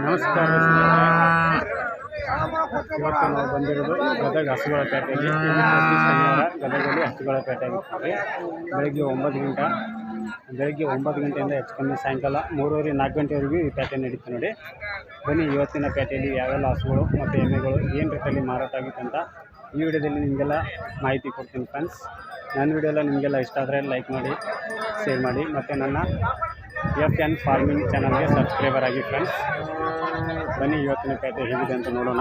ನಮಸ್ಕಾರ ಇವತ್ತು ನಾವು ಬಂದಿರೋದು ಗದಗ ಹಸುಗಳ ಪೇಟೆಗೆ. ಶನಿವಾರ ಗದಗಲ್ಲಿ ಹಸುಗಳ ಪೇಟೆ ಬೆಳಗ್ಗೆ ಒಂಬತ್ತು ಗಂಟೆ ಬೆಳಗ್ಗೆ ಒಂಬತ್ತು ಗಂಟೆಯಿಂದ ಹೆಚ್ಚು ಕಮ್ಮಿ ಸಾಯಂಕಾಲ ಮೂರುವರೆ ನಾಲ್ಕು ಗಂಟೆವರೆಗೂ ಈ ಪೇಟೆ ನಡೀತು ನೋಡಿ. ಬನ್ನಿ ಇವತ್ತಿನ ಪೇಟೆಯಲ್ಲಿ ಯಾವೆಲ್ಲ ಹಸುಗಳು ಮತ್ತು ಎಮ್ಮೆಗಳು ಏನು ರೇಟಲ್ಲಿ ಮಾರಾಟ ಆಗುತ್ತೆ ಅಂತ ಈ ವಿಡಿಯೋದಲ್ಲಿ ನಿಮಗೆಲ್ಲ ಮಾಹಿತಿ ಕೊಡ್ತೀನಿ ಫ್ರೆಂಡ್ಸ್ ನನ್ನ ವಿಡಿಯೋ ಎಲ್ಲ ನಿಮಗೆಲ್ಲ ಇಷ್ಟ ಆದರೆ ಲೈಕ್ ಮಾಡಿ ಶೇರ್ ಮಾಡಿ ಮತ್ತು ನನ್ನ ಎಫ್ ಎನ್ ಫಾರ್ಮಿಂಗ್ ಚಾನಲ್ಗೆ ಸಬ್ಸ್ಕ್ರೈಬರ್ ಆಗಿ ಫ್ರೆಂಡ್ಸ್ ಬನ್ನಿ ಇವತ್ತಿನ ಪೇಟೆ ಹೇಗಿದೆ ಅಂತ ನೋಡೋಣ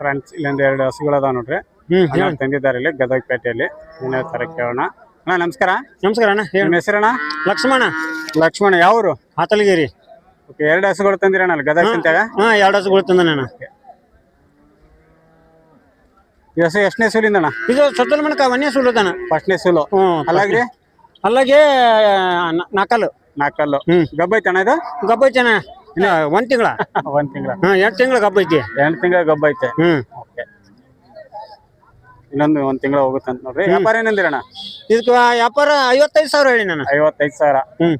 ಫ್ರೆಂಡ್ಸ್ ಇಲ್ಲೊಂದು ಎರಡು ಹಸುಗಳದಾವ ನೋಡ್ರಿ. ಅಣ್ಣ ತಂದಿದ್ದಾರೆ ಇಲ್ಲಿ ಗದಗ ಪೇಟೆಯಲ್ಲಿ ಏನ್ ಹೇಳ್ತಾರೆ ಕೇಳೋಣ ಅಣ್ಣ ನಮಸ್ಕಾರ. ನಮಸ್ಕಾರ ಅಣ್ಣ ನಿಮ್ಮ ಹೆಸರಣ್ಣ? ಲಕ್ಷ್ಮಣ. ಲಕ್ಷ್ಮಣ ಯಾವರು? ಹಾತಲಗಿರಿ. ಓಕೆ ಎರಡು ಹಸುಗಳು ತಂದಿರಣ್ಣ ಅಲ್ಲಿ ಗದಗ ಸಂತ್ಯಾಗ ಹಾ ಎರಡು ಹಸುಗಳು ತಂದ ನಾನು ಈ ಹಸು ಎಷ್ಟನೇ ಸೂಲಿಂದ ಅಣ್ಣ? ಇದು ಸತ್ತಲ್ ಮನಕ ವನ್ಯ ಸುಳ್ಳದನ ಫಸ್ಟ್ನೇ ಸೂಲು? ಹ್ಞೂ ಅಲ್ಲಾಗ್ರಿ ಅಲ್ಲಾಗೆ? ನಾಲ್ಕಲ್ಲು ನಾಲ್ಕಲ್ಲು ಹ್ಮ್. ಗಬ್ಬ ಐತೆ ಇದು? ಗಬ್ಬ ಐತೆನ ಇನ್ನ ಒಂದ್ ತಿಂಗಳ. ಒಂದ್ ತಿಂಗಳ. ಹಾ ಎರಡ್ ತಿಂಗಳ ಗಬ್ಬ ಐತಿ ಎಂಟು ತಿಂಗಳ ಗಬ್ಬ ಐತೆ ಹ್ಮ್. ಓಕೆ ಇನ್ನೊಂದು ಒಂದ್ ತಿಂಗಳ ಹೋಗುತ್ತಂತ ನೋಡ್ರಿ. ವ್ಯಾಪಾರ ಏನಂದಿರಣ್ಣ? ಇದಕ್ಕೆ ವ್ಯಾಪಾರ ಐವತ್ತೈದು ಸಾವಿರ ಹೇಳಿ ನಾನು ಐವತ್ತೈದು ಸಾವಿರ. ಹ್ಮ್.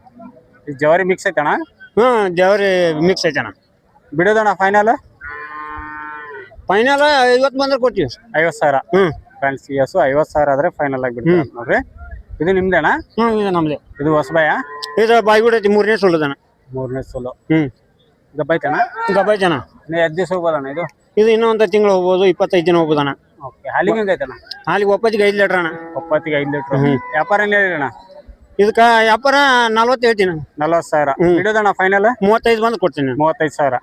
ಈ ಜವಾರಿ ಮಿಕ್ಸ್ ಐತಣ್ಣ? ಹ್ಮ್ ದೇವ್ರಿ ಮಿಕ್ಸ್ ಐತಣ್ಣ ಬಿಡೋದಣ್ಣ ಫೈನಲ್ ಫೈನಲ್ ಐವತ್ತು ಬಂದ್ರೆ ಕೊಡ್ತೀವಿ. ಐವತ್ತು ಸಾವಿರ? ಹ್ಮ್ ಫ್ರೆಂಡ್ಸ್ ಈ ಹಸು ಐವತ್ತು ಸಾವಿರ ಆದ್ರೆ ಫೈನಲ್ ಆಗಿ ಬಿಡ್ತೀವಿ ಅಂತ ನೋಡ್ರಿ ಇದು ನಿಮ್ದೇನಾ ಹ್ಮ್ ಇದು ನಮ್ದೆ. ಇದು ಹೊಸಬಾಯ ಇದು ಬಾಯ್ಗುಡ ಐತಿ ಮೂರನೇ ಸುಳ್ಳದನ ಮೂರನೇ ಸುಳ್ಳು ಹ್ಮ್ ಗಬ್ಬೈತಣ ಗಬ್ಬೈತಣ ಇನ್ನು ಎದ್ದು ದಿವಸ ಹೋಗೋದಣ್ಣ ಇದು? ಇದು ಇನ್ನೊಂದು ತಿಂಗಳು ಹೋಗ್ಬೋದು ಇಪ್ಪತ್ತೈದು ದಿನ ಹೋಗ್ಬೋದಣ್ಣ. ಓಕೆ ಹಾಲಿಗೆ ಹೆಂಗೈತಣ್ಣ? ಹಾಲಿಗೆ ಒಪ್ಪತ್ತಿಗೆ ಐದು ಲೀಟ್ರ್ ಅಣ್ಣ. ಒಪ್ಪತ್ತಿಗೆ ಐದು ಲೀಟ್ರ್ ವ್ಯಾಪಾರ ಏನು ಹೇಳಿರಣ್ಣ ಇದಕ್ಕೆ ವ್ಯಾಪಾರ ನಲ್ವತ್ತು ಹೇಳ್ತೀನಿ ನಲ್ವತ್ತು ಸಾವಿರ. ಇಡೋದಣ್ಣ ಫೈನಲ್ ಮೂವತ್ತೈದು ಬಂದು ಕೊಡ್ತೀನಿ. ಮೂವತ್ತೈದು ಸಾವಿರ.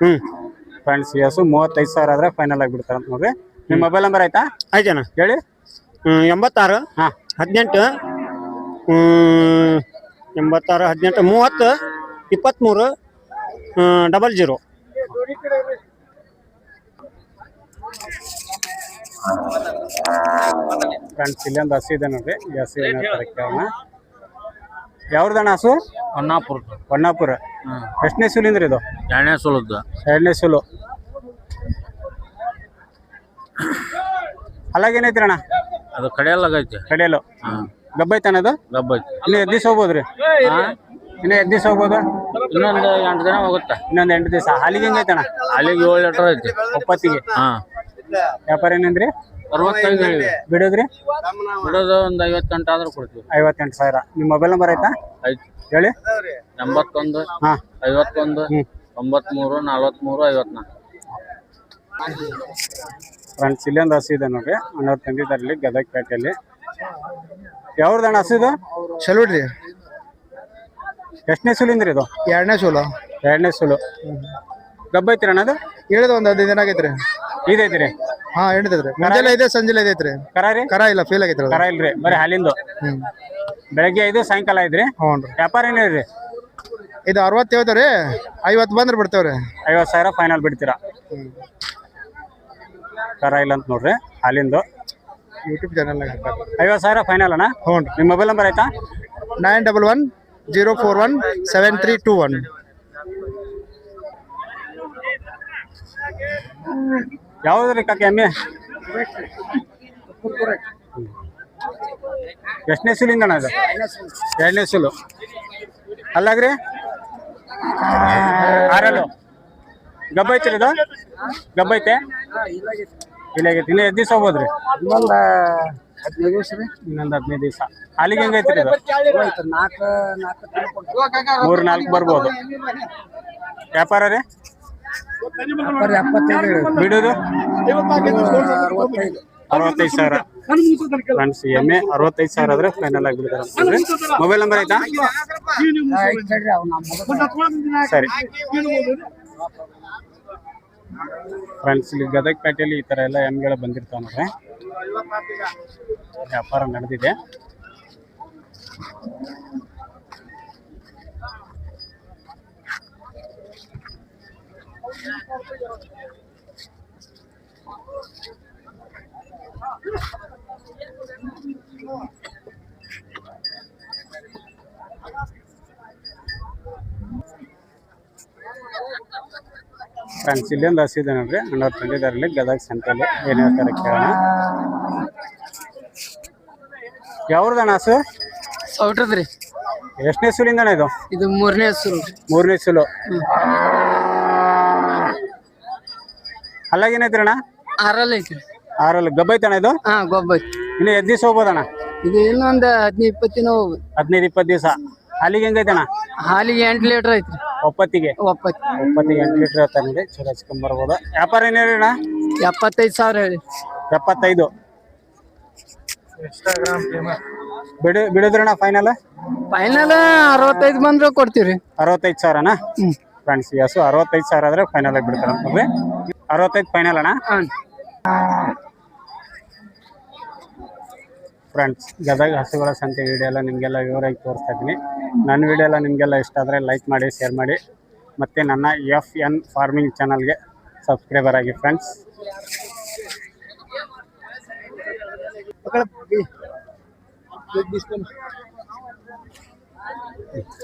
ಫ್ರೆಂಡ್ಸ್ ಎಸ್ ಮೂವತ್ತೈದು ಸಾವಿರ ಆದ್ರೆ ಫೈನಲ್ ಆಗಿ ಬಿಡ್ತಾರೆ ಅಂತ ನೋಡ್ರಿ. ನಿಮ್ಮ ಮೊಬೈಲ್ ನಂಬರ್ ಆಯ್ತಾ? ಆಯ್ತಣ್ಣ ಹೇಳಿ. ಎಂಬತ್ತಾರು. ಹಾಂ. ಹದಿನೆಂಟು. ಎಂಬತ್ತಾರು ಹದಿನೆಂಟು ಮೂವತ್ತು ಇಪ್ಪತ್ತ್ಮೂರು ಡಬಲ್ ಜೀರೋ ಫ್ರೆಂಡ್ಸ್ ಇಲ್ಲೊಂದು ಹಸಿ ಇದೆ ನೋಡ್ರಿ. ಹಸು ಏನು ಕೇಳೋಣ. ಯಾವ್ದಣ್ಣ ಹಸು? ಹೊನ್ನಾಪುರ. ಹೊನ್ನಾಪುರ. ಎಷ್ಟನೇ ಸೂಲಿಂದ್ರಿ ಇದು? ಎರಡನೇ ಸೂಲದ್ದು. ಎರಡನೇ ಸೂಲು. ಅಲ್ಲಾಗೇನೈತಿ ಅಣ್ಣ ಅದು ಕಡೆಯಲ್ಲಾಗೈತಿ. ಕಡೆಯಲು ಹಾಂ. ಗಬ್ಬ ಐತಣ್ಣ ಅದು? ಗಬ್ಬೈತೆ. ಇನ್ನು ಎದ್ದು ಹೋಗ್ಬೋದ್ರಿ? ಇನ್ನು ಎದ್ದು ದಿವಸ ಹೋಗ್ಬೋದು? ಇನ್ನೊಂದು ಎಂಟು ದಿನ ಹೋಗುತ್ತೆ. ಇನ್ನೊಂದು ಎಂಟು ದಿವಸ. ಹಾಲಿಗೆ ಹೆಂಗೈತಣ್ಣ? ಹಾಲಿಗೆ ಏಳು ಲೀಟರ್ ಐತಿ. ಒಪ್ಪತ್ತಿಗೆ. ಹಾಂ. ವ್ಯಾಪಾರ ಏನಂದ್ರಿ? ಅರವತ್ತೈದು ಹೇಳಿ ಬಿಡೋದ್ರಿ? ಬಿಡೋದು ಒಂದು ಐವತ್ತೆಂಟು ಆದ್ರೂ ಕೊಡ್ತೀವಿ. ಐವತ್ತೆಂಟು ಸಾವಿರ. ನಿಮ್ಮ ಮೊಬೈಲ್ ನಂಬರ್ ಆಯ್ತಾ? ಐತಿ ಹೇಳಿ. ಎಂಬತ್ತೊಂದು ಹಾ. ಐವತ್ತೊಂದು. ತೊಂಬತ್ಮೂರು ನಲ್ವತ್ಮೂರು ಐವತ್ನಾಲ್ಕು. ಫ್ರೆಂಡ್ಸ್ ಇಲ್ಲೊಂದು ಹಸು ಇದೆ ನೋಡ್ರಿ ಅಣ್ಣವ್ರು ತಂದಿದ್ದಾರೆ ಇಲ್ಲಿ ಗದಗ ಪೇಟೆಯಲ್ಲಿ ಯಾವ್ದಣ್ಣ ಹಸು ಇದು? ಚಲೋಡ್ರಿ ಎಷ್ಟನೇ ಸುಲಿಂದ್ರಿ ಇದು? ಎರಡನೇ ಚಲೋ ಎರಡನೇ ಸುಲು. ಡಬ್ಬ ಐತ್ರಿ ಅಣ್ಣ ಅದು? ಹೇಳಿದ ಒಂದು ಹದಿನೈದು ದಿನ ಆಗೈತ್ರಿ. ಇದೈತ್ರಿ. ಹಾ ಎಣ್ತೈತ್ರಿ. ಮುಂಜಾನೆ ಐತೆ ಸಂಜೆಲೆ ಐತೈತ್ರಿ. ಕರ ರೀ ಕರ ಇಲ್ಲ ಫೀಲ್ ಆಗೈತ್ರಿ. ಕರ ಇಲ್ರಿ ಬರೀ ಹಾಲಿಂದು? ಹ್ಮ್. ಬೆಳಗ್ಗೆ ಐದು ಸಾಯಂಕಾಲ ಐದ್ರಿ? ಹ್ಞೂ ವ್ಯಾಪಾರ ಏನು ಹೇಳ್ರಿ? ಇದು ಅರವತ್ತು ಹೇಳ್ತಾರೆ ಐವತ್ತು ಬಂದ್ರೆ ಬಿಡ್ತೇವ್ರಿ. ಐವತ್ತು ಸಾವಿರ ಫೈನಲ್ ಬಿಡ್ತೀರಾ? ಕರ ಇಲ್ಲ ಅಂತ ನೋಡ್ರಿ ಹಾಲಿಂದು. ಯೂಟ್ಯೂಬ್ ಚಾನಲ್ನಾಗ ಐವತ್ತು ಸಾವಿರ ಫೈನಲ್ ಅಣ್ಣ? ಹ್ಞೂ ನಿಮ್ಮ ಮೊಬೈಲ್ ನಂಬರ್ ಆಯ್ತಾ? Nine double one zero four one seven three two one ಯಾವ್ದ್ರಿ ಕಾಕ ಎಮ್ಮೆ? ಎಷ್ಟನೇ ಸಿಲಿಂದ ಅಣ್ಣ ಅದು ಎರಡನೇ ಸಿಲು ಅಲ್ಲಾಗ್ರಿ? ಆರಲ್ಲು. ಗಬ್ಬ ಐತ್ರಿ ಇದು? ಗಬ್ಬ ಐತೆ? ಇಲ್ಲ ಆಗೈತಿ. ಇನ್ನು ಎಷ್ಟು ದಿವಸ ಹೋಗ್ಬೋದ್ರಿ? ಇನ್ನೊಂದು ಹದಿನೈದು ದಿವಸ ರೀ. ಇನ್ನೊಂದು ಹದಿನೈದು ದಿವಸ. ಹಾಲಿಗೆ ಹೆಂಗೈತ್ರಿ ಇದು? ನಾಲ್ಕು ನಾಲ್ಕು ಮೂರು ನಾಲ್ಕು ಬರ್ಬೋದು. ವ್ಯಾಪಾರ ರೀ? ಬಿಡೋದು? ಅರವತ್ತೈದು ಸಾವಿರ. ಫ್ರೆಂಡ್ಸ್ ಎಮ್ಮೆ ಅರವತ್ತೈದು ಸಾವಿರ ಆದ್ರೆ ಫೈನಲ್ ಆಗಿಬಿಡ್ತಾರೆ ಮೊಬೈಲ್ ನಂಬರ್ ಆಯ್ತಾ? ಸರಿ. ಫ್ರೆಂಡ್ಸ್ ಇಲ್ಲಿ ಗದಗ ಪೇಟೆಯಲ್ಲಿ ಈ ತರ ಎಲ್ಲ ಎಮ್ಮೆಗಳು ಬಂದಿರ್ತಾವ ನೋಡ್ರಿ. ವ್ಯಾಪಾರ ನಡೆದಿದೆ. ಫ್ರೆಂಡ್ಸ್ ಇಲ್ಲಿ ಒಂದು ಹಸಿ ಇದೆ ನೋಡ್ರಿ ಅಣ್ಣವ್ರು ತಂದಿದ್ದಾರಲ್ಲಿ ಗದಗ ಸೆಂಟ್ರಲ್ಲಿ ಏನು ಹೇಳ್ತಾರೆ ಕೇಳೋಣ. ಯಾವ್ದಣ್ಣ ಹಸು ಸೌಟ್ರದ್ರಿ ಎಷ್ಟನೇ ಸುಲಿಂದ ಅಣ್ಣ ಇದು? ಇದು ಮೂರನೇ ಹೆಸರು. ಮೂರನೇ ಸುಲು. ಅಲ್ಲಾಗೇನೈತ್ರಿ ಅಣ್ಣ? ಆರಲ್ಲಿ ಐತ್ರಿ. ಆರಲ್ಲಿ ಗಬ್ಬ ಐತಣ್ಣ ಇದು? ಹಾ ಗೊಬ್ಬರ ಇನ್ನು ಎದ್ ದಿವಸ ಹೋಗ್ಬೋದಣ್ಣ? ಇದು ಇನ್ನೊಂದು ಹದಿನೈದು ಇಪ್ಪತ್ತು ದಿನ ಹೋಗ್ಬೋದು. ಹದಿನೈದು ಇಪ್ಪತ್ತು ದಿವಸ. ಅಲ್ಲಿಗೆ ಹೆಂಗೈತಣ್ಣ ಹಾಲಿಗೆ ಎಂಟು ಲೀಟರ್ ಐತ್ರಿ. ಒಪ್ಪತ್ತಿಗೆ? ಒಪ್ಪತ್ತು. ಒಪ್ಪತ್ತಿಗೆ ಎಂಟು ಲೀಟ್ರ್ ನೋಡಿ ಚಲೋ ಹಚ್ಕೊಂಬರ್ಬೋದು ವ್ಯಾಪಾರ ಏನು ಹೇಳಿ ಅಣ್ಣ? ಎಪ್ಪತ್ತೈದು ಸಾವಿರ ಹೇಳಿ ಎಪ್ಪತ್ತೈದು. ಬಿಡು ಬಿಡುದ್ರಣ್ಣ ಫೈನಲ್ ಫೈನಲ್ ಅರವತ್ತೈದು ಬಂದ್ರೆ ಕೊಡ್ತೀವಿ ಅರವತ್ತೈದು ಸಾವಿರನಾ? ಫ್ರೆಂಡ್ಸ್ ಹಸು ಅರವತ್ತೈದು ಸಾವಿರ ಆದ್ರೆ ಫೈನಲ್ ಆಗಿ ಬಿಡ್ತಾರೆ ಅಂತಂದ್ರೆ ಅರವತ್ತೈದು ಫೈನಲ್ ಅಣ್ಣ? ಫ್ರೆಂಡ್ಸ್ ಗದಗ ಹಸುಗಳ ಸಂತೆ ವಿಡಿಯೋ ಎಲ್ಲ ನಿಮಗೆಲ್ಲ ವಿವರಾಗಿ ತೋರಿಸ್ತಾ ಇದ್ದೀನಿ. ನನ್ನ ವಿಡಿಯೋ ಎಲ್ಲ ನಿಮಗೆಲ್ಲ ಇಷ್ಟ ಆದರೆ ಲೈಕ್ ಮಾಡಿ ಶೇರ್ ಮಾಡಿ. ಮತ್ತು ನನ್ನ ಎಫ್ ಎನ್ ಫಾರ್ಮಿಂಗ್ ಚಾನಲ್ಗೆ ಸಬ್ಸ್ಕ್ರೈಬರ್ ಆಗಿ ಫ್ರೆಂಡ್ಸ್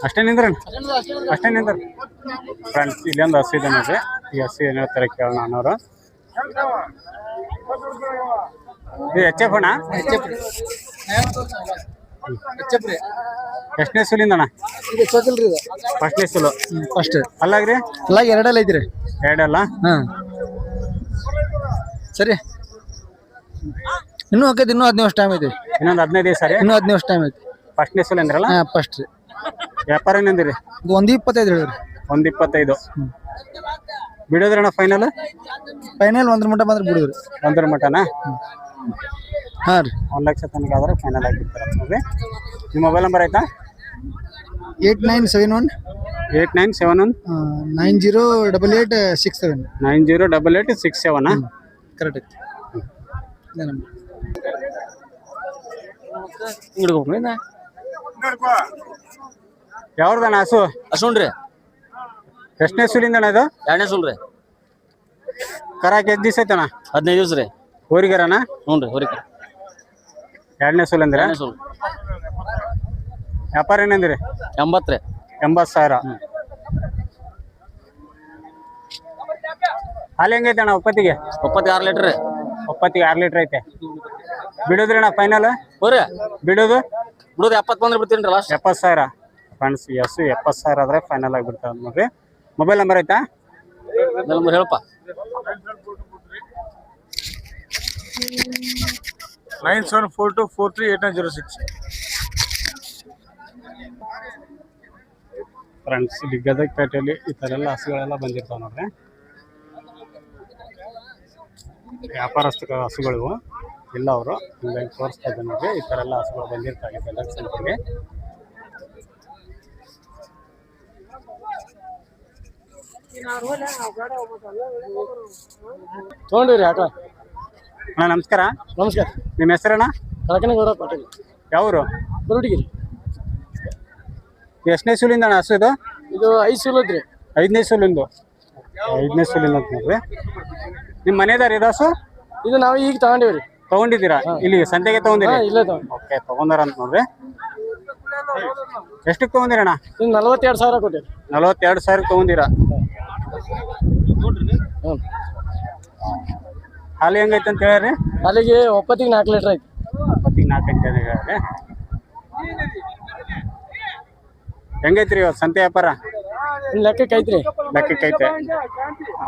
ಅಷ್ಟೇ ನಿಂದ್ರ? ಅಷ್ಟೇ ನಿಂದ್ರ? ಫ್ರೆಂಡ್ಸ್ ಇಲ್ಲೊಂದು ಹಸಿ ಇದೆ ನೋಡ್ರಿ. ಈ ಹಸು ಏನು ಹೇಳ್ತಾರೆ ಕೇಳೋಣ ಅನ್ನೋರು. ಎಚ್ ಎಫ್ ಅಣ್ಣ? ಎಷ್ಟನೇ ಸುಲಿಂದ ಅಣ್ಣ? ಫಸ್ಟ್ನೇ ಸುಲು. ಫಸ್ಟ್. ಅಲ್ಲಾಗ್ರಿ? ಅಲ್ಲ ಎರಡಲ್ಲ ಐತ್ರಿ. ಎರಡಲ್ಲ? ಹಾಂ. ಸರಿ. ಇನ್ನೂ ಹಾಕೈತಿ ಇನ್ನೂ ಹದಿನೈದು ವರ್ಷ ಟೈಮ್ ಐತಿ ಇನ್ನೊಂದು ಹದಿನೈದು ದಿವಸ ರೀ? ಇನ್ನೂ ಹದಿನೈದು ವರ್ಷ ಟೈಮ್ ಐತಿ ಫಸ್ಟ್ನೇ ಸುಲು ಅಂದ್ರಲ್ಲ ಹಾಂ ಫಸ್ಟ್ ರೀ. ವ್ಯಾಪಾರ ಏನಂದಿರಿ ಇದು ಒಂದು ಇಪ್ಪತ್ತೈದು ಹೇಳಿರಿ ಒಂದು ಇಪ್ಪತ್ತೈದು. ಬಿಡೋದ್ರಣ್ಣ ಫೈನಲ್ ಫೈನಲ್ ಒಂದ್ರ ಮಟ್ಟ ಬಂದ್ರೆ ಬಿಡುದ್ರಿ. ಒಂದರ ಮಟನಾ ಹಾಂ ರೀ. ಒಂದು ಲಕ್ಷ ತನಕ ಆದ್ರೆ ಫೈನಲ್ ಆಗಿರ್ತಾರೆ ಓಕೆ ನಿಮ್ಮ ಮೊಬೈಲ್ ನಂಬರ್ ಆಯ್ತಾ? Eight nine seven one eight nine seven one nine zero double eight six seven nine zero double eight six seven correct ಐತಿ. ಇದೇ ನಂಬರ್ ಯಾವ್ದಣ್ಣ ಹಸು? ಅಷ್ಟೊಂಡ್ರಿ ಎಷ್ಟನೇ ಸುಲಿಂದಣ್ಣ ಇದು? ಎರಡನೇ ಸುಲ್ರಿ ಕರಾಕ್ ಎಷ್ಟು ದಿವಸ ಐತಣ್ಣ ಹದಿನೈದು ದಿವಸ ರೀ. ಊರಿಗರಣ್ಣ? ಹ್ಞೂ ರೀ ಹೊರಿಕ ಎರಡನೇ ಸುಲ್ ಅಂದ್ರೆ? ಎರಡನೇ ಸುಲ್. ವ್ಯಾಪಾರ ಏನಂದ್ರಿ? ಎಂಬತ್ತು ರೀ. ಎಂಬತ್ತು ಸಾವಿರ. ಹಾಲು ಹೆಂಗೈತೆ ಅಣ್ಣ ಒಪ್ಪತ್ತಿಗೆ ಒಪ್ಪತ್ತಾರು ಲೀಟ್ರ್ ರೀ. ಒಪ್ಪತ್ತಿಗೆ ಆರು ಲೀಟ್ರ್ ಐತೆ. ಬಿಡೋದ್ರಿ ಅಣ್ಣ ಫೈನಲ್ ಹೋರಿ ಬಿಡೋದು? ಬಿಡೋದು ಎಪ್ಪತ್ತು ಬಂದ್ರೆ ಬಿಡ್ತೀನಿ ರೀ ಲಾಸ್ಟ್ ಎಪ್ಪತ್ತು ಸಾವಿರ. ಫ್ರೆಂಡ್ಸ್ ಎಸ್ ಎಪ್ಪತ್ತು ಸಾವಿರ ಆದ್ರೆ ಫೈನಲ್ ಆಗಿಬಿಡ್ತಾವೆ ನೋಡ್ರಿ. ಮೊಬೈಲ್ ನಂಬರ್ ಐತಾ? ನಂಬರ್ ಹೇಳಪ್ಪ. Nine seven four two four three eight nine zero six friends ಇಲ್ಲಿ ಗದಗ ಪೇಟೆಯಲ್ಲಿ ಈ ಥರ ಎಲ್ಲ ಹಸುಗಳೆಲ್ಲ ಬಂದಿರ್ತಾವೆ ನೋಡ್ರಿ. ವ್ಯಾಪಾರಸ್ಥರ ಹಸುಗಳಿವು. ಇಲ್ಲ ಅವರು. ಹಿಂಗಾಗಿ ತೋರಿಸ್ತಾ ಇದ್ದಾರೆ ನೋಡ್ರಿ. ಈ ಥರ ಎಲ್ಲ ಹಸುಗಳು ಬಂದಿರ್ತಾವೆ ಗದಗ ಸಂತೆಗೆ ತೊಗೊಂಡಿರಿ ಆಟೋ. ಅಣ್ಣ ನಮಸ್ಕಾರ. ನಮಸ್ಕಾರ. ನಿಮ್ಮ ಹೆಸರಣ್ಣ? ಕಳಕನಗೌಡ ಪಾಟೀಲ್. ಯಾವರು? ಬರುಡಿಗಿರಿ. ಎಷ್ಟನೇ ಸೂಲಿಂದ ಅಣ್ಣ ಹಸು ಇದು? ಇದು ಐದು ಸೂಲದ್ರಿ. ಐದನೇ ಸುಲಿಂದು. ಐದನೇ ಸುಲಿಂದ ಅಂತ ನೋಡ್ರಿ ನಿಮ್ಮ ಮನೆದಾರ ಇದು ಹಸು? ಇದು ನಾವು ಈಗ ತಗೊಂಡಿವ್ರಿ. ತಗೊಂಡಿದ್ದೀರಾ? ಇಲ್ಲಿ ಸಂತೆಗೆ ತಗೊಂಡಿರಿ? ಇಲ್ಲ ಓಕೆ ತಗೊಂಡಾರ ಅಂತ ನೋಡ್ರಿ. ಎಷ್ಟಕ್ಕೆ ತಗೊಂಡಿರಣ್ಣ ಇದು ನಲ್ವತ್ತೆರಡು ಸಾವಿರ ಕೊಟ್ಟಿರಿ ನಲ್ವತ್ತೆರಡು ಸಾವಿರ ತಗೊಂಡಿರಾ? ಹ್ಞೂ ಹಾಲು ಹೆಂಗೈತೆ ಅಂತ ಹೇಳ್ರಿ? ಅಲ್ಲಿಗೆ ಒಪ್ಪತ್ತಿಗೆ ನಾಲ್ಕು ಲೀಟ್ರ್ ಐತಿ. ಒಪ್ಪತ್ತಿಗೆ ನಾಲ್ಕು ಅಂತ ಹೇಳ್ರಿ. ಹೆಂಗೈತ್ರಿ ಇವತ್ತು ಸಂತೆ ವ್ಯಾಪಾರ? ಲೆಕ್ಕಕ್ಕೈತ್ರಿ ಲೆಕ್ಕಕ್ಕೆ ಐತ್ರಿ. ಲೆಕ್ಕಕ್ಕೆ ಐತೆ.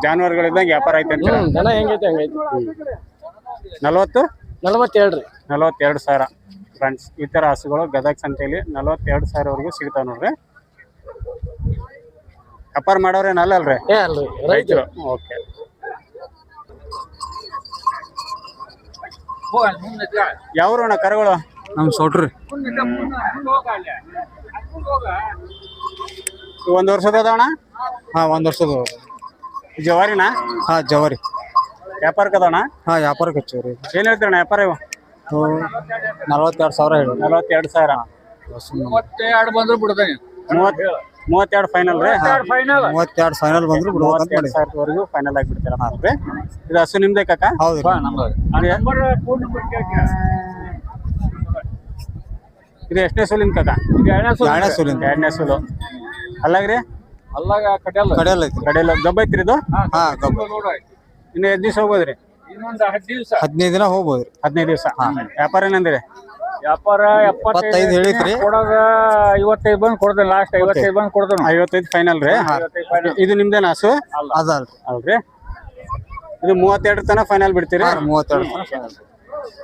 ಜಾನುವಾರುಗಳಿದ್ದಾಗ ವ್ಯಾಪಾರ ಐತೆ ಅಂತ ದನ ಹೆಂಗೈತೆ ಹೆಂಗೈತಿ. ನಲವತ್ತು? ನಲವತ್ತೆರಡು ರೀ ನಲವತ್ತೆರಡು ಸಾವಿರ. ಫ್ರೆಂಡ್ಸ್ ಈ ಥರ ಹಸುಗಳು ಗದಗ ಸಂತೆಯಲ್ಲಿ ನಲವತ್ತೆರಡು ಸಾವಿರವರೆಗೂ ಸಿಗ್ತಾವೆ ನೋಡ್ರಿ. ವ್ಯಾಪಾರ ಮಾಡೋರೇನು ಅಲ್ಲಲ್ರಿ ಏ ಅಲ್ರಿ. ರೈತರು. ಓಕೆ. ಯಾವ್ರು ಅಣ್ಣ ಕರುಗಳು? ನಮ್ ಸೌಟ್ರಿ. ಒಂದ್ ಒಂದು ವರ್ಷದ ಅಣ್ಣ? ಹಾ ಒಂದ್ ವರ್ಷದ ಜವಾರಿನಾ? ಹಾ ಜವಾರಿ. ವ್ಯಾಪಾರಕ್ಕೆ ಅದಾವಣ ಹಾ ವ್ಯಾಪಾರಕ್ಕೆ ಹಚ್ಚವ್ರಿ. ಏನು ಹೇಳ್ತೀರಣ್ಣ ವ್ಯಾಪಾರ ಇವು? ನಲ್ವತ್ತೆರಡು ಸಾವಿರ ಹೇಳಿ ನಲವತ್ತೆರಡು ಸಾವಿರ. ಮೂವತ್ತೆರಡು ಬಂದ್ರೆ ಬಿಡ್ತೇನೆ. ಮೂವತ್ ಮೂವತ್ತೆರಡು ಫೈನಲ್ ರೀ? ಮೂವತ್ತೆರಡು ಫೈನಲ್ ಬಂದ್ರು ಬಿಡ್ಬೇಕಂತ ಮಾಡಿ ಸಾವಿರದವರೆಗೂ ಫೈನಲ್ ಆಗಿ ಬಿಡ್ತೀರ ರೀ ಇದು ಹಸು ನಿಮ್ದೆ ಕಾಕ? ಹೌದು. ಇದು ಎಷ್ಟನೇ ಸೂಲಿನ ಕಾಕ? ಎರಡನೇ ಸೂಲಿಂದ. ಎರಡನೇ ಸೂಲು. ಅಲ್ಲಾಗ್ರಿ? ಅಲ್ಲಾಗ ಕಡೆಯಲ್ಲ. ಕಡೆಯಲ್ಲ ಐತಿ ಕಡೆಯಲ್ಲ. ಗಬ್ಬ ಐತ್ರಿ ಇದು? ಹಾ ಗಬ್ಬ. ಇನ್ನು ಎಷ್ಟು ದಿವಸ ಹೋಗೋದ್ರಿ? ಹದಿನೈದು ದಿನ ಹೋಗ್ಬೋದ್ರಿ. ಹದಿನೈದು ದಿವಸ. ವ್ಯಾಪಾರ ಏನಂದ್ರಿ? ವ್ಯಾಪಾರ ಎಪ್ಪತ್ತೈದು ಹೇಳಿದ್ರಿ. ಕೊಡೋದ ಐವತ್ತೈದು ಬಂದು ಕೊಡ್ತೇನೆ ಲಾಸ್ಟ್ ಐವತ್ತೈದು ಬಂದು ಕೊಡ್ತೇನೆ ಐವತ್ತೈದು ಫೈನಲ್ ರೀ? ಇದು ನಿಮ್ದೇನ ಹಸು ಅದಲ್ರಿ. ಅಲ್ರಿ ಇದು ಮೂವತ್ತೆರಡು ತನಕ ಫೈನಲ್ ಬಿಡ್ತೀರಿ? ಮೂವತ್ತೆರಡು ತನಕ ಫೈನಲ್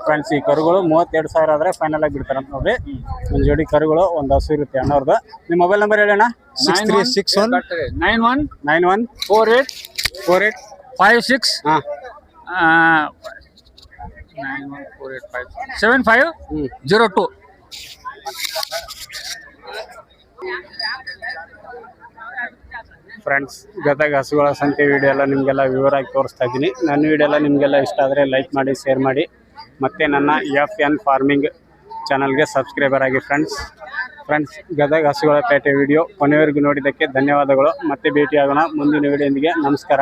ಫ್ರೆಂಡ್ಸ್ ಈ ಕರುಗಳು ಮೂವತ್ತೆರಡು ಸಾವಿರ ಆದ್ರೆ ಫೈನಲ್ ಆಗಿ ಬಿಡ್ತಾರಂತ ನೋಡ್ರಿ. ಒಂದು ಜೋಡಿ ಕರುಗಳು ಒಂದು ಹಸು ಇರುತ್ತೆ ಅಣ್ಣವ್ರದ್ದು ನಿಮ್ಮ ಮೊಬೈಲ್ ನಂಬರ್ ಹೇಳೋಣ nine six three six one nine one nine one four eight four eight five six ಹಾಂ nine one four eight five seven five? Zero two. Friends Gadag ಹಸುಗಳ ಸಂತೆ ವಿಡಿಯೋ ಎಲ್ಲ ನಿಮಗೆಲ್ಲ ವಿವರಾಗಿ ತೋರಿಸ್ತಾ ಇದ್ದೀನಿ. ನನ್ನ ವಿಡಿಯೋ ಎಲ್ಲ ನಿಮಗೆಲ್ಲ ಇಷ್ಟ ಆದರೆ ಲೈಕ್ ಮಾಡಿ ಶೇರ್ ಮಾಡಿ. ಮತ್ತು ನನ್ನ ಎಫ್ ಎನ್ ಫಾರ್ಮಿಂಗ್ ಚಾನಲ್ಗೆ ಸಬ್ಸ್ಕ್ರೈಬರ್ ಆಗಿ ಫ್ರೆಂಡ್ಸ್ ಫ್ರೆಂಡ್ಸ್ ಗದಗ ಹಸುಗಳ ಪೇಟೆ ವಿಡಿಯೋ ಕೊನೆಯವರೆಗೂ ನೋಡಿದ್ದಕ್ಕೆ ಧನ್ಯವಾದಗಳು. ಮತ್ತೆ ಭೇಟಿಯಾಗೋಣ ಮುಂದಿನ ವಿಡಿಯೋದೊಂದಿಗೆ ನಮಸ್ಕಾರ.